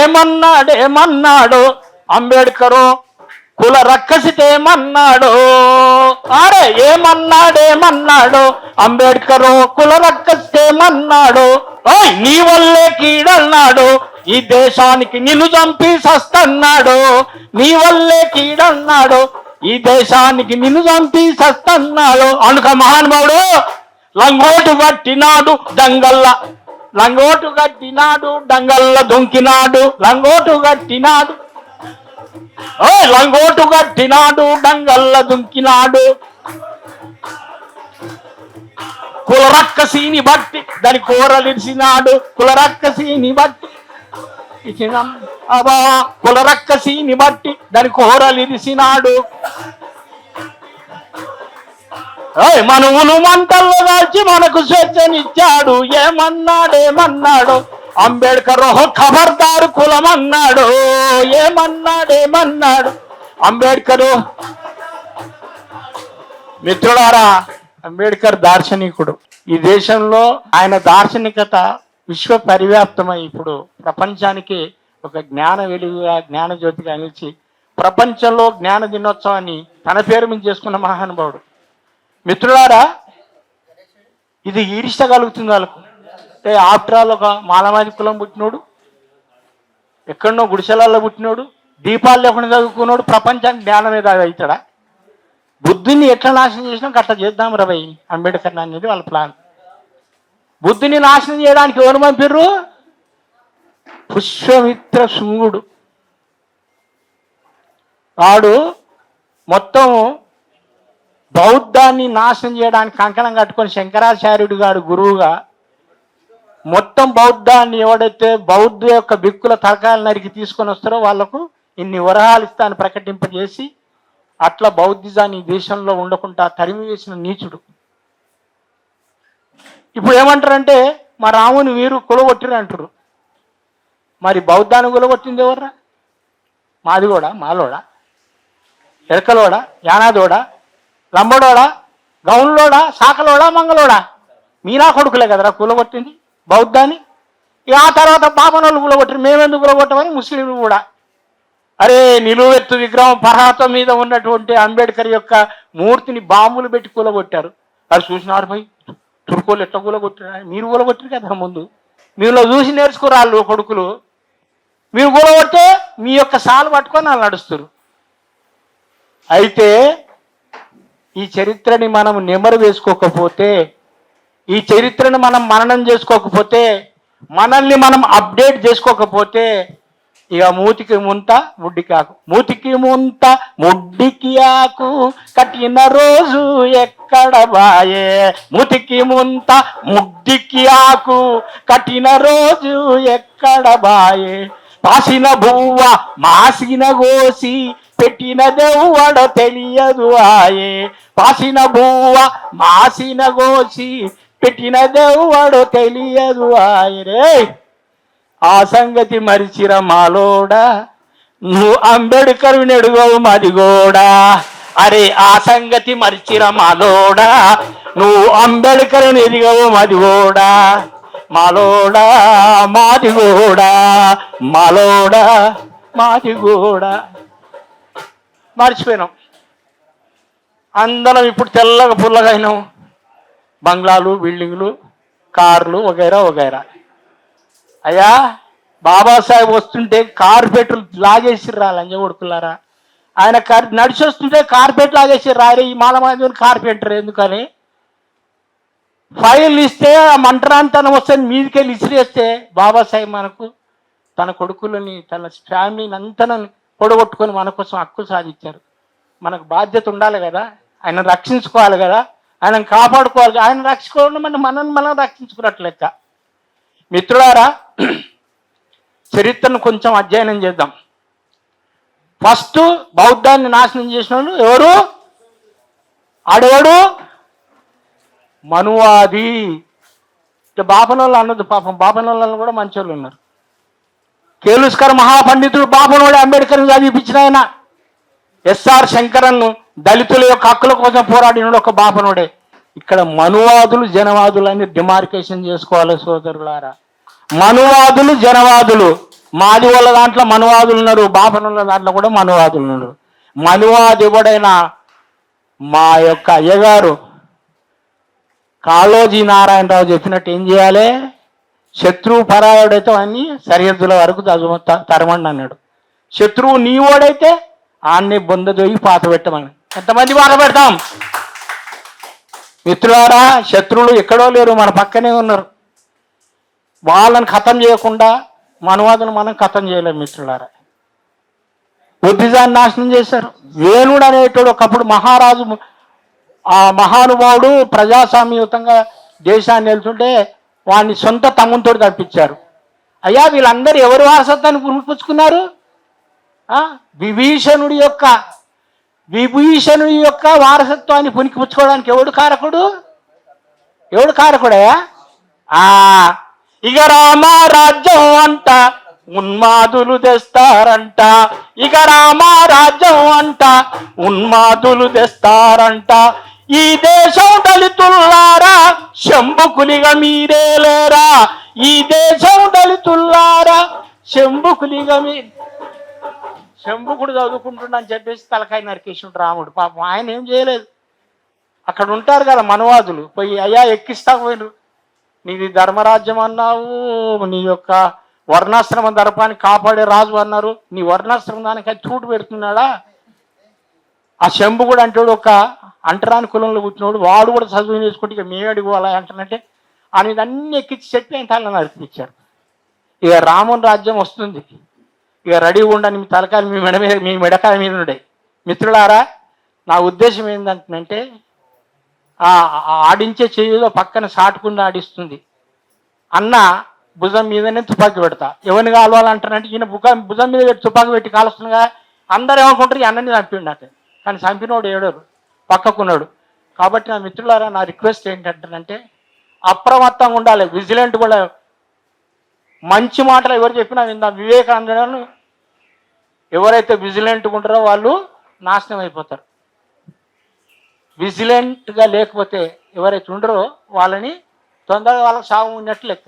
ఏమన్నాడు ఏమన్నాడు? అంబేడ్కరు కుల రక్కసితేమన్నాడు అరే ఏమన్నాడేమన్నాడు అంబేడ్కరు కుల రక్కసితేమన్నాడు ఓయ్ నీ వల్లే కీడన్నాడు. ఈ దేశానికి నిన్ను చంపి సస్తన్నాడు. నీ వల్లే కీడన్నాడు. ఈ దేశానికి నిన్ను చంపి సస్తన్నాడు. అనుక మహానుభావుడు లంగోటు పట్టినాడు దంగల్లా లంగోటు కట్టినాడు డంగల్ల దుంకినాడు లంగోటు కట్టినాడు. ఓ లంగోటు కట్టినాడు డంగల్ల దుంకినాడు. కులరక్కసీని బట్టి దాని కూరలిడిసినాడు కులరక్కసీని బట్టి. ఇచ్చిన అబా కులరక్కసీని బట్టి దాని కూరలిడిసినాడు మనువును మంటల్లో దాచి మనకు స్వేచ్ఛనిచ్చాడు. ఏమన్నాడేమన్నాడు అంబేడ్కర్ ఓహో ఖబర్దారు కులమన్నాడు. ఏమన్నాడేమన్నాడు అంబేడ్కర్ మిత్రులారా అంబేడ్కర్ దార్శనికుడు. ఈ దేశంలో ఆయన దార్శనికత విశ్వ పరివ్యాప్తమై ఇప్పుడు ప్రపంచానికి ఒక జ్ఞాన వెలుగుగా జ్ఞానజ్యోతిగా నిలిచి ప్రపంచంలో జ్ఞాన దినోత్సవాన్ని తన పేరు మీద చేసుకున్న మహానుభావుడు. మిత్రులారా ఇది ఈడిష్టగలుగుతుంది వాళ్ళకు. అంటే ఆఫ్టర్ ఆల్ ఒక మాలమాది కులం పుట్టినోడు ఎక్కడనో గుడిసెలలో పుట్టినోడు దీపాలు లేకుండా చదువుకున్నాడు ప్రపంచానికి జ్ఞానం మీద అవుతాడా? బుద్ధిని ఎట్లా నాశనం చేసినా అట్లా చేద్దాం రవై అంబేద్కర్ అనేది వాళ్ళ ప్లాన్. బుద్ధిని నాశనం చేయడానికి ఎవరు పంపిర్రు? పుష్పమిత్ర శృంగుడు. వాడు మొత్తం బౌద్ధాన్ని నాశనం చేయడానికి కంకణం కట్టుకొని శంకరాచార్యుడు గారు గురువుగా మొత్తం బౌద్ధాన్ని ఎవడైతే బౌద్ధ యొక్క బిక్కుల తరకాలు నరికి తీసుకొని వస్తారో వాళ్ళకు ఇన్ని వరహాలు ఇస్తాను ప్రకటింపజేసి అట్లా బౌద్ధిజాన్ని ఈ దేశంలో ఉండకుండా తరిమి వేసిన నీచుడు. ఇప్పుడు ఏమంటారంటే మా రాముని వీరు కులగొట్టిరు అంటారు మరి బౌద్ధాన్ని కులగొట్టింది ఎవర్రా? మాది కూడా మాలోడా? ఎడకలోడా యానాదోడా? లంబడోడా గౌన్లోడా శాఖలోడా మంగలోడా? మీనా కొడుకులే కదరా కూలగొట్టింది బౌద్ధాన్ని ఇక ఆ తర్వాత బాపనోళ్ళు కూలగొట్టారు మేమెందుకు కూలగొట్టమని ముస్లింలు కూడా. అరే నిలువెత్తు విగ్రహం పర్వతం మీద ఉన్నటువంటి అంబేద్కర్ యొక్క మూర్తిని బాంబులు పెట్టి కూలగొట్టారు. అది చూసినారు పోయి తుర్కోలు ఎట్లా కూలగొట్టారు? మీరు కూలగొట్టారు కదా ముందు. మీలో చూసి నేర్చుకోరు వాళ్ళు కొడుకులు. మీరు కూలగొట్టే మీ యొక్క సాలు పట్టుకొని వాళ్ళు నడుస్తారు అయితే ఈ చరిత్రని మనం నెమరు వేసుకోకపోతే ఈ చరిత్రను మనం మననం చేసుకోకపోతే మనల్ని మనం అప్డేట్ చేసుకోకపోతే ఇక మూతికి ముంత ముడ్డికి ఆకు మూతికి ముంత ముడ్డికి ఆకు కట్టిన రోజు ఎక్కడ బాయే? మూతికి ముంత ముడ్డికి ఆకు కట్టిన రోజు ఎక్కడ బాయే? పాసిన బువ్వ మాసిన గోసి పెట్టిన దెవ్వడ తెలియదు ఆయే. పాసిన బువ్వ మాసిన గోసి పెట్టిన దెవ్వడు తెలియదు ఆయరే ఆ సంగతి మరిచిర మాలోడా. నువ్వు అంబేడ్కర్ నెడుగవు మదిగోడా అరే ఆ సంగతి మరిచిర మాలోడా. నువ్వు అంబేడ్కర్ ఎదిగవు మదిగోడా మాలోడా మాదిగోడా మాలోడా మాదిగోడా మర్చిపోయినాం. అందరం ఇప్పుడు తెల్లగా పుల్లగా అయినాం. బంగ్లాలు బిల్డింగ్లు కార్లు వగైరా వగైరా. అయ్యా బాబాసాహెబ్ వస్తుంటే కార్పెట్లు లాగేసి రా లంజ కొడుకులారా. ఆయన కార్ నడిచి వస్తుంటే కార్పెట్ లాగేసి రారే ఈ మాలమాది కార్పెంటర్ ఎందుకని? ఫైల్ ఇస్తే ఆ మంటరాంతనం వస్తే మీదికెళ్ళి ఇసిరేస్తే బాబాసాహెబ్ మనకు తన కొడుకులని తన ఫ్యామిలీని అంతనని పొడగొట్టుకొని మన కోసం హక్కు సాధించారు. మనకు బాధ్యత ఉండాలి కదా. ఆయన రక్షించుకోవాలి కదా. ఆయన కాపాడుకోవాలి. ఆయన రక్షించుకోవడం మన మనం మనం రక్షించుకున్నట్లెక్క మిత్రులారా చరిత్రను కొంచెం అధ్యయనం చేద్దాం. ఫస్ట్ బౌద్ధాన్ని నాశనం చేసిన వాళ్ళు ఎవరు? ఆడేవాడు? మనువాది. బాపనోళ్ళు అన్నది పాపం బాపనోళ్ళని కూడా మంచోళ్ళు ఉన్నారు. కేలుస్కర్ మహాపండితుడు బాబునోడు అంబేద్కర్ని చదివిపించిన ఆయన. ఎస్ఆర్ శంకరన్ను దళితుల యొక్క హక్కుల కోసం పోరాడినోడు ఒక బాపనుడే ఇక్కడ మనువాదులు జనవాదులు అని డిమార్కేషన్ చేసుకోవాలి సోదరులారా. మనువాదులు జనవాదులు. మాది వాళ్ళ దాంట్లో మనువాదులు ఉన్నారు బాపనుల దాంట్లో కూడా మనువాదులు ఉన్నారు. మనువాది మా యొక్క అయ్యగారు కాళోజీ నారాయణరావు చెప్పినట్టు ఏం చేయాలి? శత్రువు పరాయుడైతే అన్ని సరిహద్దుల వరకు తగు- తరమండి అన్నాడు. శత్రువు నీవోడైతే ఆన్ని బొందదోయి పాత పెట్టమని. ఎంతమంది పాత పెడతాం? మిత్రులారా శత్రువులు ఎక్కడో లేరు మన పక్కనే ఉన్నారు. వాళ్ళని ఖతం చేయకుండా మనవాదును మనం ఖతం చేయలేము మిత్రులారా. బుద్ధిజాన్ని నాశనం చేశారు. వేణుడు అనేటోడు ఒకప్పుడు మహారాజు ఆ మహానుభావుడు ప్రజాస్వామ్యయుతంగా దేశాన్ని వెళ్తుంటే వాడిని సొంత తమ్ముతో తప్పించారు అయ్యా వీళ్ళందరూ ఎవరి వారసత్వాన్ని పుచ్చుకున్నారు విభీషణుడి యొక్క విభీషణుడి యొక్క వారసత్వాన్ని పునికిపుచ్చుకోవడానికి ఎవడు కారకుడు? ఎవడు కారకుడయా ఆ ఇక రామారాజ్యం అంట ఉన్మాదులు తెస్తారంట. ఇక రామారాజ్యం అంట ఉన్మాదులు తెస్తారంట. ఈ దేశం దళితుల్లారా శంభుకులిగా మీరే లేరా? ఈ దేశం దళితుల్లారా శంభుకులిగా మీ శంభుకుడు చదువుకుంటున్నాను చెప్పేసి తలకాయ నరికేసిండు రాముడు. పాపం ఆయన ఏం చేయలేదు. అక్కడ ఉంటారు కదా మనవాదులు. పోయి అయ్యా ఎక్కిస్తా పోయినరు నీది ధర్మరాజ్యం అన్నావు. నీ యొక్క వర్ణాశ్రమ దర్పాన్ని కాపాడే రాజు అన్నారు. నీ వర్ణాశ్రమం దానికి అది చూటు పెడుతున్నాడా? ఆ శంభు కూడా అంటాడు ఒక అంటరాని కులంలో కూర్చున్నాడు వాడు కూడా చదువు చేసుకుంటే ఇక మేము అడిగోవాలా అంటానంటే ఆయన మీద అన్ని ఎక్కించి చెప్పి ఆయన తల అర్పించాడు ఇక రాముని రాజ్యం వస్తుంది. ఇక రెడీ ఉండని మీ తలకాయలు మీ మెడ మీద మీ మెడకాయ మీద ఉండే. మిత్రులారా నా ఉద్దేశం ఏంటంటే ఆ ఆడించే చేయిలో పక్కన సాటుకుండా ఆడిస్తుంది. అన్న భుజం మీదనే తుపాకీ పెడతా. ఎవరిని కావాలంటారంటే ఈయన భుజం మీద పెట్టి తుపాకీ పెట్టి కాలుస్తుండగా అందరు ఏమనుకుంటారు? ఈ అన్నని చంపిండు నాకు కానీ చంపినోడు ఏడరు పక్కకున్నాడు. కాబట్టి నా మిత్రులారా నా రిక్వెస్ట్ ఏంటంటే అప్రమత్తంగా ఉండాలి. విజిలెంట్ కూడా మంచి మాటలు ఎవరు చెప్పినా విందాం. వివేకానందను ఎవరైతే విజిలెంట్గా ఉంటారో వాళ్ళు నాశనం అయిపోతారు. విజిలెంట్గా లేకపోతే ఎవరైతే ఉండరో వాళ్ళని తొందరగా వాళ్ళకి సాగు ఉన్నట్లు